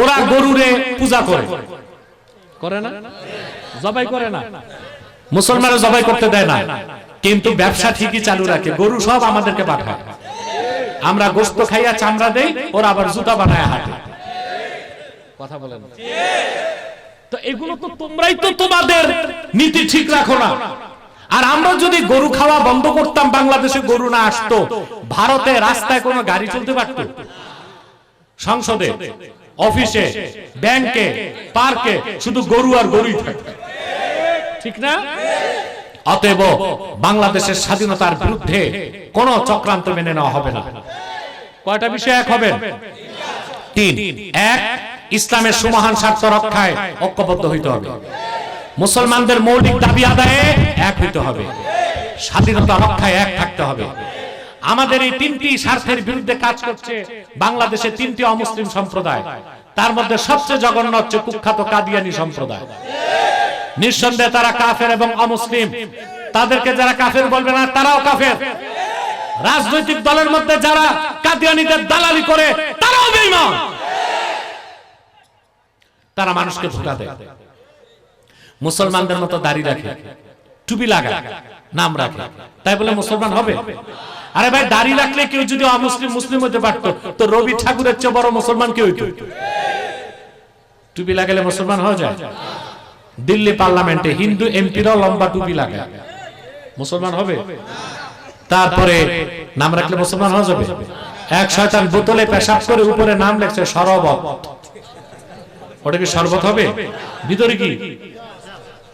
ওরা গরুরে পূজা করে। করে না? জবাই করে না? মুসলমানরা জবাই করতে দেয় না। কিন্তু ব্যবসা ঠিকই চালু রাখে। গরু সব আমাদেরকে পাঠায়। আমরা গোস্ত খাইয়া চামড়া দেই ওরা আবার জুতা বানায় হাতে। কথা বলেন তো এগুলো তো তোমরাই তো তোমাদের নীতি ঠিক রাখো না। আর আমরা যদি গরু খাওয়া বন্ধ করতাম বাংলাদেশে গরু না আসতো ভারতে রাস্তায় কোনো গাড়ি চলতে পারতো। সংসদে। অফিসে ব্যাংকে পার্কে শুধু গরু আর গরুই থাকে। ঠিক না? অতএব বাংলাদেশের স্বাধীনতার বিরুদ্ধে কোন চক্রান্ত মেনে নেওয়া হবে না। কয়টা বিষয় এক হবে? তিন। এক ইসলামের সুমহান স্বার্থ রক্ষায় ঐক্যবদ্ধ হইতে হবে। মুসলমানদের মৌলিক দাবি আদায়ে এক হইতে হবে। স্বাধীনতা রক্ষায় এক থাকতে হবে। আমাদের এই তিনটি স্বার্থের বিরুদ্ধে কাজ করছে বাংলাদেশে তিনটি অমুসলিম সম্প্রদায়। তার মধ্যে সবচেয়ে জঘন্য হচ্ছে কুখ্যাত কাদিয়ানি সম্প্রদায়। নিঃসন্দেহে তারা কাফের এবং অমুসলিম। তাদেরকে যারা কাফের বলবে না, তারাও কাফের। রাজনৈতিক দলের মধ্যে যারা কাদিয়ানিদের দালালি করে, তারাও বেঈমান। তারা মানুষকে ধোকা দেয়। মুসলমানদের মতো দাড়ি রাখে, টুপি লাগা নাম রাখে। তাই বলে মুসলমান হবে? আরে ভাই, দাড়ি রাখলে কেউ যদি অমুসলিম, মুসলিম হতে পারতো, তো রবি ঠাকুরের চেয়ে বড় মুসলমান কেউ হইতো। টুপি লাগালে মুসলমান হওয়া যায়? দিল্লি পার্লামেন্টে হিন্দু এমপিরাও লম্বা টুপি লাগায়। মুসলমান হবে? তারপরে নাম রাখলে মুসলমান হওয়া যাবে? এক শয়তান বোতলে পেশাব করে উপরে নাম লেখছে সরবত। ওটা কি শরবত হবে? ভিতরে কি?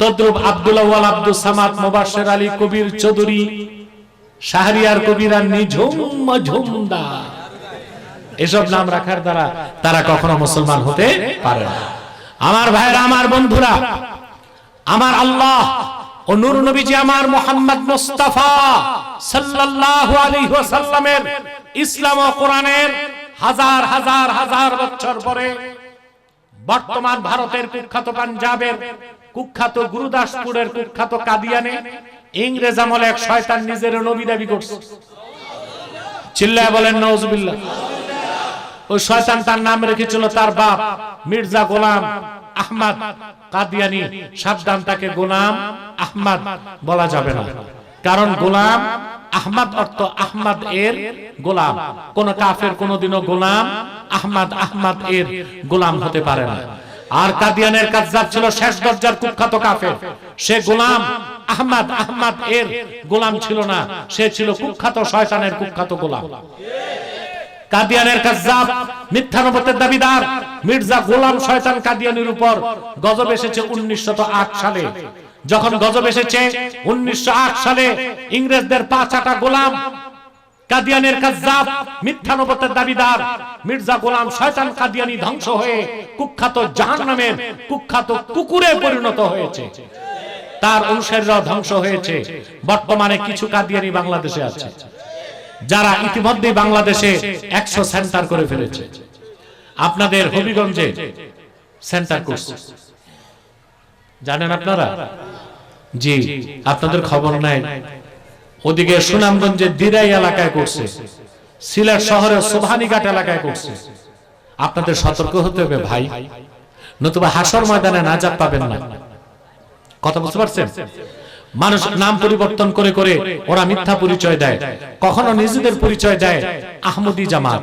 তদ্রুপ আব্দুল্লাহ আব্দুল সামাদ মোবাশের আলী কবির চৌধুরী, শাহরিয়ার কবিরা নিঝুম ঝুমদার এসব নাম রাখার দ্বারা তারা কখনো মুসলমান হতে পারে না। আমার ভাইরা আমার বন্ধুরা, আমার আল্লাহ নূর নবীজি আমার মোহাম্মদ মুস্তাফা সাল্লাল্লাহু আলাইহি ওয়াসাল্লামের ইসলাম ও কোরআনের হাজার হাজার হাজার বছর পরে বর্তমান ভারতের কুখ্যাত পাঞ্জাবের কুখ্যাত গুরুদাসপুরের কুখ্যাত কাদিয়ানে ইংরেজ আমলে এক শয়তান নিজের নবী দাবি করছে। চিল্লায় বলেন নওজুবিল্লাহ ওই শয়তান তার নাম রেখেছিল তার বাপ, মির্জা গোলাম আহমদ কাদিয়ানি। সাবধান, তাকে গোলাম আহমদ বলা যাবে না। কারণ গোলাম আহমদ অর্থ আহমদ এর গোলাম। কোন কাফের কোনদিনও গোলাম আহমদ আহমদ এর গোলাম হতে পারে না। আর কাদিয়ানের কাজ্জাব ছিল শেষ দরজার কুখ্যাত কাফের। সে গোলাম আহমদ আহমদ এর গোলাম ছিল না। সে ছিল কুখ্যাত শয়তানের কুখ্যাত গোলাম। কাদিয়ানের কাজ্জাব মিথ্যা নবতের দাবিদার, মির্জা গোলাম শয়তান কাদিয়ানির উপর গজব এসেছে উনিশশো সালে। যখন গজব এসেছে উনিশশো সালে, ইংরেজদের পাঁচ আটা গোলাম, কাদিয়ানের দাবিদার, মির্জা গোলাম শয়তান কাদিয়ানি ধ্বংস হয়ে কুখ্যাত জাহান্নামের কুখ্যাত কুকুরে পরিণত হয়েছে। তার অনুসারীরাও ধ্বংস হয়েছে। বর্তমানে কিছু কাদিয়ানি বাংলাদেশে আছে। যারা ইতিমধ্যে বাংলাদেশে একশো সেন্টার করে ফেলেছে। আপনাদের হবিগঞ্জে সেন্টার করছে জানেন আপনারা? জি, আপনাদের খবর নাই। ওদিকে সুনামগঞ্জের দিরাই এলাকায় করছে সিলেট শহরের সোভানীঘাট এলাকায় করছে আপনাদের সতর্ক হতে হবে, ভাই। নতুবা হাসর ময়দানে নাজাত পাবেন না। কথা বুঝতে পারছেন? মানুষ নাম পরিবর্তন করে করে ওরা মিথ্যা পরিচয় দেয়। কখনো নিজেদের পরিচয় দেয় আহমদি জামাত।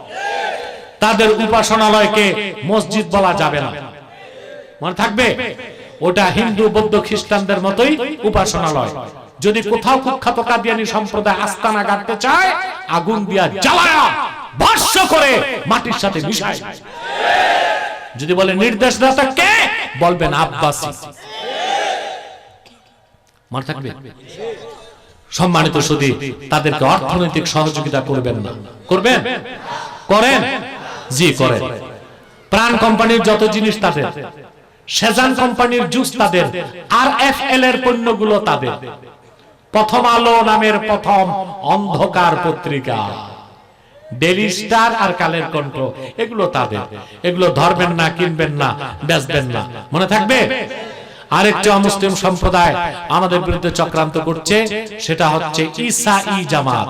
তাদের উপাসনালয়কে মসজিদ বলা যাবে না। মনে থাকবে? ওটা হিন্দু, বৌদ্ধ, খ্রিস্টানদের মতোই উপাসনালয়। যদি কোথাও কুখ্যাত কাদিয়ানি সম্প্রদায় আস্তানা গাড়তে চায়, আগুন দিয়া জ্বালায়া ভস্য করে মাটির সাথে মিশায়। যদি বলে নির্দেশদাতা কে? বলবেন আব্বাসী। মনে থাকবে? সম্মানিত সুদী তাদেরকে অর্থনৈতিক সহযোগিতা করবেন না। করবেন? করেন। জি করেন প্রাণ কোম্পানির যত জিনিস তাদের সেজান কোম্পানির জুস তাদের আর এফ এল এর পণ্যগুলো তাদের। প্রথম আলো নামের প্রথম অন্ধকার পত্রিকা। ডেলি স্টার আর কালের কণ্ঠ এগুলো তাদের। এগুলো ধরবেন না কিনবেন না বেচবেন না। মনে থাকবে? আরেকটি অমুসলিম সম্প্রদায় আমাদের বিরুদ্ধে চক্রান্ত করছে সেটা হচ্ছে ঈসা ই জামাত।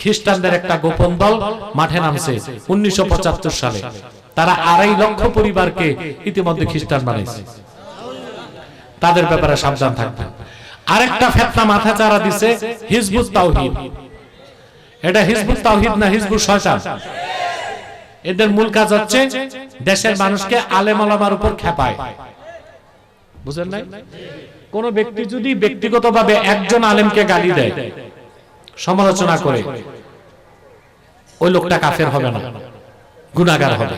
খ্রিস্টানদের একটা গোপন দল মাঠে নামছে উনিশশো সালে। তারা আড়াই লক্ষ পরিবারকে ইতিমধ্যে খ্রিস্টান বানাইছে। তাদের ব্যাপারে সাবধান থাকবেন আরেকটা ফেতনা মাথা চারা দিছে হিজবুত তাওহীদ। এটা হিজবুত তাওহীদ না হিজবুত শয়তান? এদের মূল কাজ হচ্ছে দেশের মানুষকে আলেম আলামার উপর খেপায়। বুঝেন নাই? কোন ব্যক্তি যদি ব্যক্তিগতভাবে একজন আলেমকে গালি দেয় সমালোচনা করে, ওই লোকটা কাফের হবে না, গুনাহগার হবে।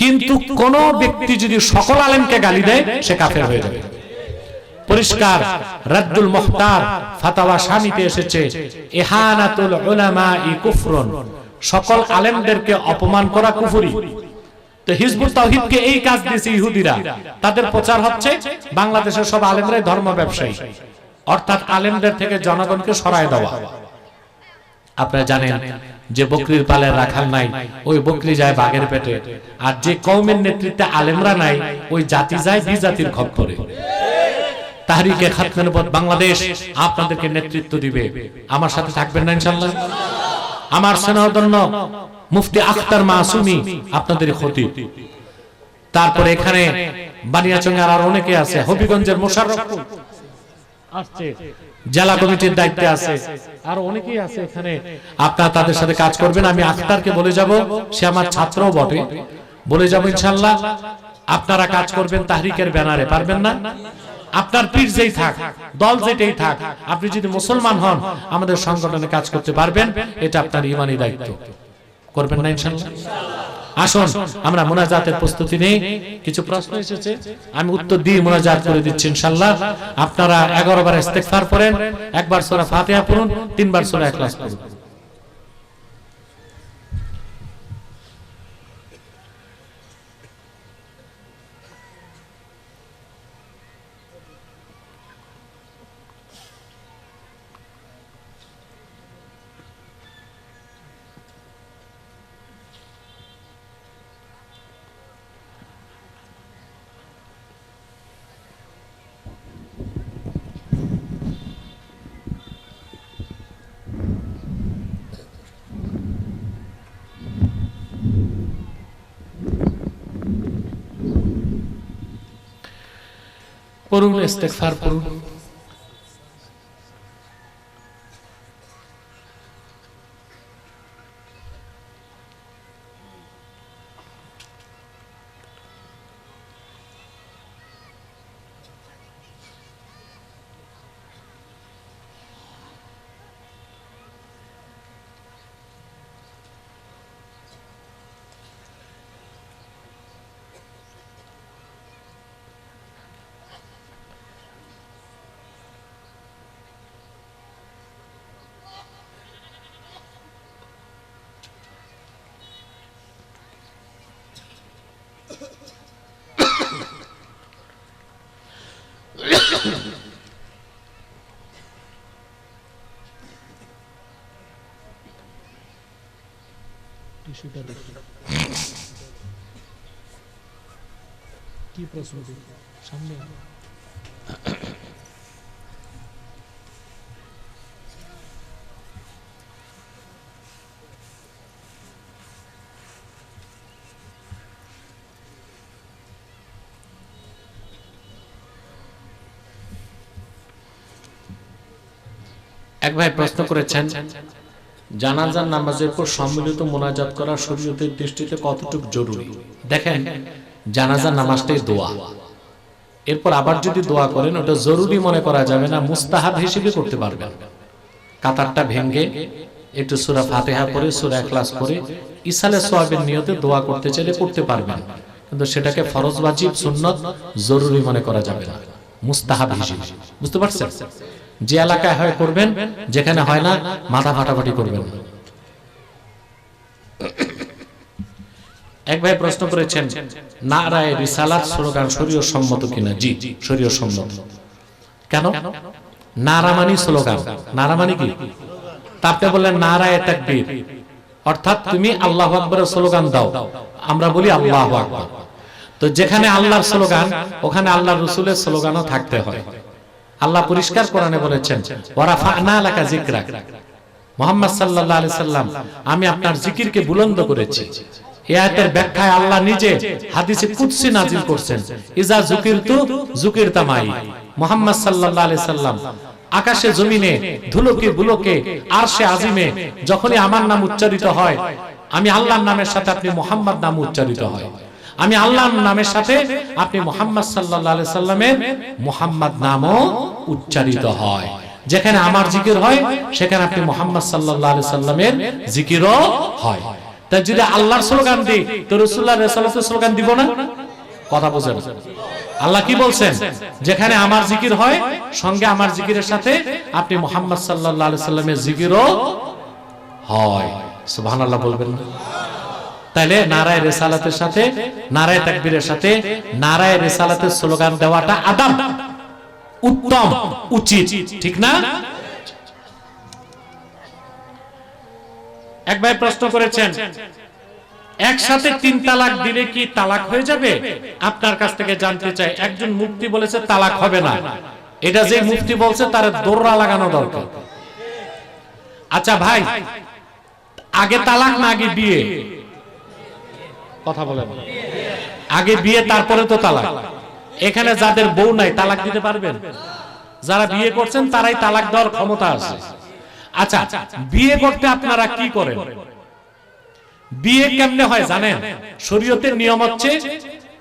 কিন্তু কোন ব্যক্তি যদি সকল আলেমকে গালি দেয়, সে কাফের হয়ে যাবে। পরিষ্কার রাদ্দুল মুখতার ফাতাওয়া স্বামীতে এসেছে ইহানাতুল উলামা ই কুফরুন, সকল আলেমদেরকে অপমান করা কুফরি। তো হিজবুত তাওহীদকে এই কাজ দিয়েছে ইহুদিরা, তাদের প্রচার হচ্ছে, বাংলাদেশের সব আলেমরাই ধর্ম ব্যবসায়ী। অর্থাৎ আলেমদের থেকে জনগণকে সরায় দেওয়া। আপনারা জানেন যে বকরির পালে রাখাল নাই, ওই বকরি যায় বাঘের পেটে। আর যে কৌমের নেতৃত্বে আলেমরা নাই, ওই জাতি যায় বিজাতির খপ্পরে। তাহরিকে খাতমের বাংলাদেশ আপনাদেরকে নেতৃত্ব দিবে। আমার সাথে থাকবেন না আমার মুফতি আখতার মাসুমি আপনাদের ক্ষতি। তারপরে এখানে বানিয়াচঙ্গার আর অনেকে আছে, হবিগঞ্জের মোশাররফ। আসছে। জেলা কমিটির দায়িত্বে আছে। আর অনেকেই আছে এখানে। আপনারা তাদের সাথে কাজ করবেন আমি আখতারকে বলে যাব। সে আমার ছাত্রও বটে। বলে যাব ইনশাআল্লাহ আপনারা কাজ করবেন তাহরিকের ব্যানারে পারবেন না? আপনার পীর যেই থাক দল যেটাই থাক আপনি যদি মুসলমান হন আমাদের সংগঠনে কাজ করতে পারবেন এটা আপনার ইমানি দায়িত্ব। করবেন না ইনশাআল্লাহ? আসুন, আমরা মোনাজাতের প্রস্তুতি নেই। কিছু প্রশ্ন এসেছে? আমি উত্তর দিয়ে মোনাজাত করে দিচ্ছি, ইনশাআল্লাহ। আপনারা 11 বার ইস্তেগফার পড়েন, একবার সোরা ফাতিহা পড়ুন, তিনবার সূরা ইখলাস পড়ুন। পড়ুন ইস্তেকফার পড়ুন। কি প্রশ্ন সামনে এক ভাই প্রশ্ন করেছেন জানাজার নামাজের পর সম্মিলিত মোনাজাত করা শরীয়তের দৃষ্টিতে কতটুকু জরুরি? দেখেন, জানাজার নামাজটাই দোয়া। এরপর আবার যদি দোয়া করেন, ওটা জরুরি মনে করা যাবে না, মুস্তাহাব হিসেবে করতে পারবেন। কাতারটা ভেঙ্গে একটু সুরা ফাতেহা পরে সুরা ক্লাস করে ইসালে সোয়াবের নিয়তে দোয়া করতে চাইলে করতে পারবেন। কিন্তু সেটাকে ফরজ, ওয়াজিব, সুন্নত জরুরি মনে করা যাবে না, মুস্তাহাব হিসেবে। বুঝতে পারছেন? যে এলাকায় হয় করবেন, যেখানে হয় না, মাথা ফাটাফাটি করবেন। এক ভাই প্রশ্ন করেছেন, নারায় রিসালাত স্লোগান শরীয় সম্মত কিনা? জি, শরীয় সম্মত। কেন? নারামানি স্লোগান। নারামানি কি? তারপরে বললেন, নারায় তাকবীর। অর্থাৎ তুমি আল্লাহ আকবরের স্লোগান দাও। আমরা বলি আল্লাহ আকবর। তো যেখানে আল্লাহর স্লোগান, ওখানে আল্লাহ রসুলের স্লোগানও থাকতে হয়। আল্লাহ পরিষ্কার কোরআনে বলেছেন, ওয়ারাফা'না লাকা যিকরাক মোহাম্মদ সাল্লাল্লাহু আলাইহি সাল্লাম, আমি আপনার জিকিরকে বুলন্দ করেছি। ব্যাখ্যায় আল্লাহ নিজে হাদিসে কুদসি ইজা যুকিরতু যুকিরতা মাই মোহাম্মদ সাল্লাল্লাহু আলাইহি সাল্লাম, আকাশে জমিনে, ধুলোকে বুলোকে, আরশে আজিমে, যখনই আমার নাম উচ্চারিত হয়, আমি আল্লাহর নামের সাথে আপনি মোহাম্মদ নাম উচ্চারিত হয়। আমি আল্লাহর নামের সাথে আপনি মোহাম্মদ সাল্লাল্লাহু সাল্লামের মোহাম্মদ নামও উচ্চারিত হয়। যেখানে আমার জিকির হয়, সেখানে আপনি মোহাম্মদ আলাইহি সাল্লামের জিকিরও হয়। তাই যদি আল্লাহর স্লোগান দিই, তো রাসূলুল্লাহ রাসূলের স্লোগান দিব না? কথা বোঝেন। আল্লাহ কি বলছেন? যেখানে আমার জিকির হয়, সঙ্গে আমার জিকিরের সাথে আপনি মোহাম্মদ আলাইহি সাল্লামের জিকিরও হয়। সুবহানাল্লাহ বলবেন না? তাইলে নারায় রেসালাতের সাথে, নারায় তাকবীরের সাথে, নারায় রেসালাতের স্লোগান দেওয়াটা আদাব উত্তম, উচিত, ঠিক না? এক ভাই প্রশ্ন করেছেন, একসাথে তিন তালাক দিলে কি তালাক হয়ে যাবে? আপনার কাছ থেকে জানতে চাই, একজন মুফতি বলেছে তালাক হবে না। এটা যে মুফতি বলছে তার দৌড়া লাগানো দরকার। আচ্ছা ভাই, আগে তালাক না আগে বিয়ে? কথা বলেন আগে বিয়ে, তারপরে তো তালাক। এখানে যাদের বউ নাই, তালাক দিতে পারবেন? যারা বিয়ে করছেন, তারাই তালাক দেওয়ার ক্ষমতা আছে। আচ্ছা বিয়ে করতে আপনারা কি করেন? বিয়ে কেমনে হয় জানেন? শরীয়তের নিয়ম হচ্ছে